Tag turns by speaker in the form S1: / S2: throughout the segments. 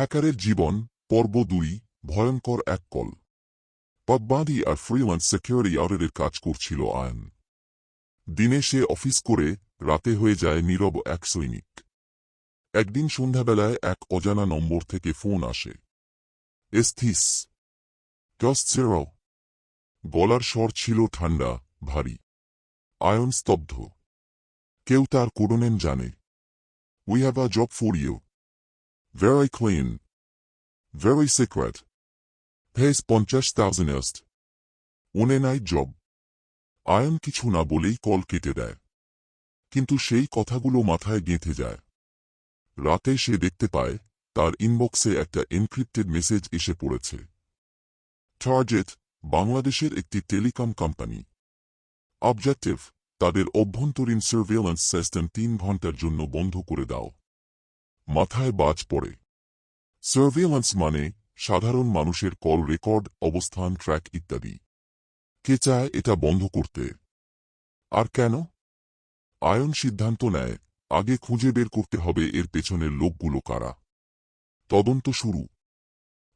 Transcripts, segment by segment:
S1: হ্যাকারের জীবন, পর্ব দুই, ভয়ঙ্কর এক কল। পদবাদী আর ফ্রিল্যান্স সিকিউরিটি অডিটের কাজ করছিল আয়ন দিনে সে অফিস করে রাতে হয়ে যায় নীরব এক সৈনিক। একদিন সন্ধ্যাবেলায় এক অজানা নম্বর থেকে ফোন আসে। এস্থিস। টসচেরো গলার স্বর ছিল ঠান্ডা, ভারী। আয়ন স্তব্ধ। কেউ তার কোডোনেম জানে। We have a job for you. Very clean very secret pays পঞ্চাশ থাউজেন্ড এস্ট উনে নাই জব আয়ন কিছু না বলেই কল কেটে দেয়। কিন্তু সেই কথাগুলো মাথায় গেঁথে যায়। রাতে সে দেখতে পায়, তার ইনবক্সে একটা এনক্রিপ্টেড মেসেজ এসে পড়েছে। টার্গেট বাংলাদেশের একটি টেলিকম কোম্পানি অবজেক্টিভ তাদের অভ্যন্তরীণ সার্ভেলেন্স সিস্টেম তিন ঘণ্টার জন্য বন্ধ করে দাও। মাথায় বাজ পড়ে। সার্ভেলেন্স মানে সাধারণ মানুষের কল রেকর্ড, অবস্থান, ট্র্যাক ইত্যাদি। কে চায় এটা বন্ধ করতে? আর কেন? আয়ন সিদ্ধান্ত নেয়, আগে খুঁজে বের করতে হবে এর পেছনের লোকগুলো কারা। তদন্ত শুরু।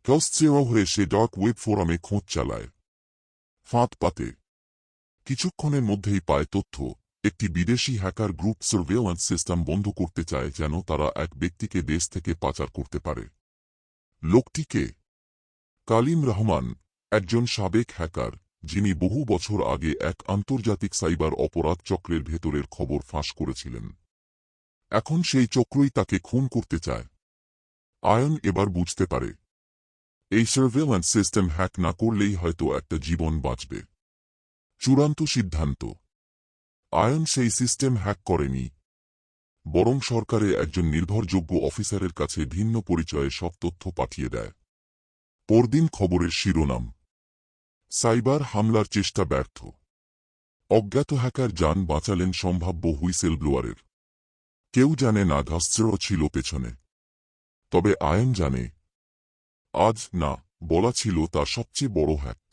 S1: কস্টসেও হয়ে সে ডক ওয়েব ফোরামে খোঁজ চালায়। ফাঁদ পাতে। কিছুক্ষণের মধ্যেই পায় তথ্য। একটি বিদেশি হ্যাকার গ্রুপ সার্ভেলেন্স সিস্টেম বন্ধ করতে চায় যেন তারা এক ব্যক্তিকে দেশ থেকে পাচার করতে পারে। লোকটিকে কালিম রহমান, একজন সাবেক হ্যাকার, যিনি বহু বছর আগে এক আন্তর্জাতিক সাইবার অপরাধ চক্রের ভেতরের খবর ফাঁস করেছিলেন। এখন সেই চক্রই তাকে খুন করতে চায়। আয়ন এবার বুঝতে পারে। এই সার্ভেলেন্স সিস্টেম হ্যাক না করলেই হয়তো একটা জীবন বাঁচবে। চূড়ান্ত সিদ্ধান্ত। আয়ন সেই সিস্টেম হ্যাক করেনি। বরং সরকারে একজন নির্ভরযোগ্য অফিসারের কাছে ভিন্ন পরিচয়ে সব তথ্য পাঠিয়ে দেয়। পরদিন খবরের শিরোনাম। সাইবার হামলার চেষ্টা ব্যর্থ। অজ্ঞাত হ্যাকার যান বাঁচালেন সম্ভাব্য হুইসেল ব্লোয়ারের কেউ জানে না ঘাস্ত্র ছিল পেছনে। তবে আয়ন জানে। আজ না, বলা ছিল তার সবচেয়ে বড় হ্যাক।